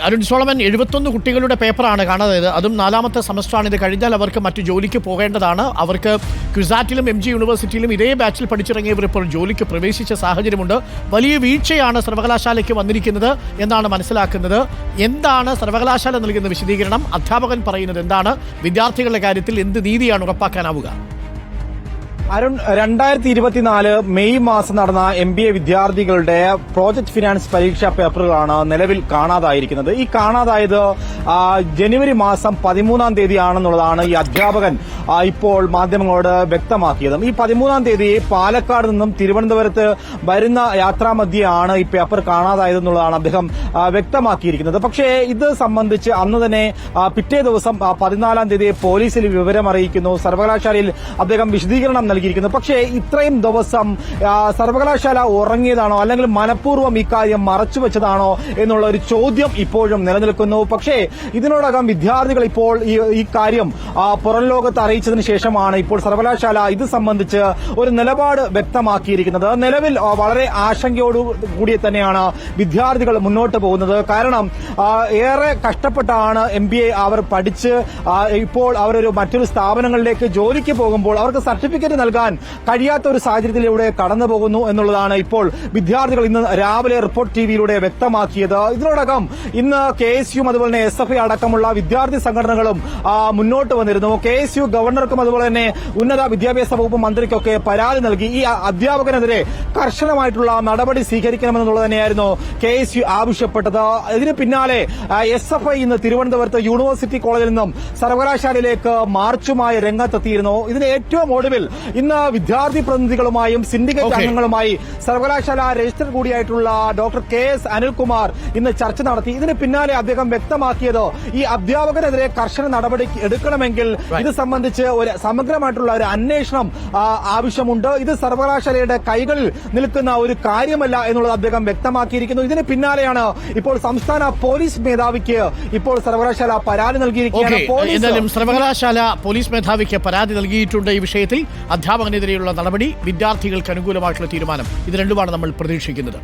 Arun Solomon എഴുപത്തൊന്ന് കുട്ടികളുടെ പേപ്പറാണ് കാണാതായത്. അതും നാലാമത്തെ സെമസ്റ്ററാണ് ഇത് കഴിഞ്ഞാൽ അവർക്ക് മറ്റു ജോലിക്ക് പോകേണ്ടതാണ്. അവർക്ക് ക്വിസാറ്റിലും എം ജി യൂണിവേഴ്സിറ്റിയിലും ഇതേ ബാച്ചിൽ പഠിച്ചിറങ്ങിയവർ ഇപ്പോൾ ജോലിക്ക് പ്രവേശിച്ച സാഹചര്യമുണ്ട്. വലിയ വീഴ്ചയാണ് സർവകലാശാലയ്ക്ക് വന്നിരിക്കുന്നത് എന്നാണ് മനസ്സിലാക്കുന്നത്. എന്താണ് സർവകലാശാല നൽകുന്ന വിശദീകരണം? അധ്യാപകൻ പറയുന്നത് എന്താണ്? വിദ്യാർത്ഥികളുടെ കാര്യത്തിൽ എന്ത് നീതിയാണ് ഉറപ്പാക്കാനാവുക? അരുൺ രണ്ടായിരത്തി ഇരുപത്തിനാല് മെയ് മാസം നടന്ന എം ബി എ വിദ്യാർത്ഥികളുടെ പ്രോജക്ട് ഫിനാൻസ് പരീക്ഷാ പേപ്പറുകളാണ് നിലവിൽ കാണാതായിരിക്കുന്നത്. ഈ കാണാതായത് ജനുവരി മാസം പതിമൂന്നാം തീയതിയാണെന്നുള്ളതാണ് ഈ അധ്യാപകൻ ഇപ്പോൾ മാധ്യമങ്ങളോട് വ്യക്തമാക്കിയതും. ഈ പതിമൂന്നാം തീയതി പാലക്കാട് നിന്നും തിരുവനന്തപുരത്ത് വരുന്ന യാത്രാമധ്യയാണ് ഈ പേപ്പർ കാണാതായതെന്നുള്ളതാണ് അദ്ദേഹം വ്യക്തമാക്കിയിരിക്കുന്നത്. പക്ഷേ ഇത് സംബന്ധിച്ച് അന്ന് തന്നെ പിറ്റേ ദിവസം പതിനാലാം തീയതി പോലീസിൽ വിവരം അറിയിക്കുന്നു സർവകലാശാലയിൽ അദ്ദേഹം വിശദീകരണം നൽകിയിരിക്കുന്നു. പക്ഷേ ഇത്രയും ദിവസം സർവകലാശാല ഉറങ്ങിയതാണോ? അല്ലെങ്കിൽ മനഃപൂർവം ഇക്കാര്യം മറച്ചുവെച്ചതാണോ എന്നുള്ള ഒരു ചോദ്യം ഇപ്പോഴും നിലനിൽക്കുന്നു. പക്ഷേ ഇതിനോടകം വിദ്യാർത്ഥികൾ ഇപ്പോൾ ഈ കാര്യം പുറം ലോകത്ത് അറിയിച്ചതിന് ശേഷമാണ് ഇപ്പോൾ സർവകലാശാല ഇത് സംബന്ധിച്ച് ഒരു നിലപാട് വ്യക്തമാക്കിയിരിക്കുന്നത്. നിലവിൽ വളരെ ആശങ്കയോടുകൂടി തന്നെയാണ് വിദ്യാർത്ഥികൾ മുന്നോട്ട് പോകുന്നത്. കാരണം ഏറെ കഷ്ടപ്പെട്ടാണ് എം ബി എ അവർ പഠിച്ച് ഇപ്പോൾ അവരൊരു മറ്റൊരു സ്ഥാപനങ്ങളിലേക്ക് ജോലിക്ക് പോകുമ്പോൾ അവർക്ക് സർട്ടിഫിക്കറ്റ് നൽകാൻ കഴിയാത്ത ഒരു സാഹചര്യത്തിലൂടെ കടന്നു പോകുന്നു എന്നുള്ളതാണ് ഇപ്പോൾ വിദ്യാർത്ഥികൾ ഇന്ന് രാവിലെ റിപ്പോർട്ട് ടിവിയിലൂടെ വ്യക്തമാക്കിയത്. ഇതിനോടകം ഇന്ന് കെ എസ് യു അതുപോലെ തന്നെ എസ് എഫ് ഐ അടക്കമുള്ള വിദ്യാർത്ഥി സംഘടനകളും മുന്നോട്ട് വന്നിരുന്നു. കെ എസ് യു ഗവർണർക്കും അതുപോലെ തന്നെ ഉന്നത വിദ്യാഭ്യാസ വകുപ്പ് മന്ത്രിക്കൊക്കെ പരാതി നൽകി. ഈ അധ്യാപകനെതിരെ കർശനമായിട്ടുള്ള നടപടി സ്വീകരിക്കണമെന്നുള്ളത് തന്നെയായിരുന്നു കെ എസ് യു ആവശ്യപ്പെട്ടത്. ഇതിന് പിന്നാലെ എസ് എഫ് ഐ ഇന്ന് തിരുവനന്തപുരത്ത് യൂണിവേഴ്സിറ്റി കോളേജിൽ നിന്നും സർവകലാശാലയിലേക്ക് മാർച്ചുമായി രംഗത്തെത്തിയിരുന്നു. ഇതിന് ഏറ്റവും ഒടുവിൽ ഇന്ന് വിദ്യാർത്ഥി പ്രതിനിധികളുമായും സിൻഡിക്കേറ്റ്. അംഗങ്ങളുമായി സർവകലാശാല രജിസ്റ്റർ കൂടിയായിട്ടുള്ള ഡോക്ടർ കെ എസ് അനിൽകുമാർ ഇന്ന് ചർച്ച നടത്തി. ഇതിന് പിന്നാലെ അദ്ദേഹം വ്യക്തമാക്കിയത് ഈ അധ്യാപകനെതിരെ കർശന നടപടി എടുക്കണമെങ്കിൽ ഇത് സംബന്ധിച്ച് ഒരു സമഗ്രമായിട്ടുള്ള ഒരു അന്വേഷണം ആവശ്യമുണ്ട്. ഇത് സർവകലാശാലയുടെ കൈകളിൽ നിൽക്കുന്ന ഒരു കാര്യമല്ല എന്നുള്ളത് അദ്ദേഹം വ്യക്തമാക്കിയിരിക്കുന്നു. ഇതിന് പിന്നാലെയാണ് ഇപ്പോൾ സംസ്ഥാന പോലീസ് മേധാവിക്ക് ഇപ്പോൾ സർവകലാശാല പരാതി നൽകിയിരിക്കുകയാണ്. സർവകലാശാല പോലീസ് മേധാവിക്ക് പരാതി നൽകിയിട്ടുണ്ട് ഈ വിഷയത്തിൽ. അധ്യാപകനെതിരെയുള്ള നടപടി വിദ്യാർത്ഥികൾക്ക് അനുകൂലമായിട്ടുള്ള തീരുമാനം. ഇത് രണ്ടുമാണ് നമ്മൾ പ്രതീക്ഷിക്കുന്നത്.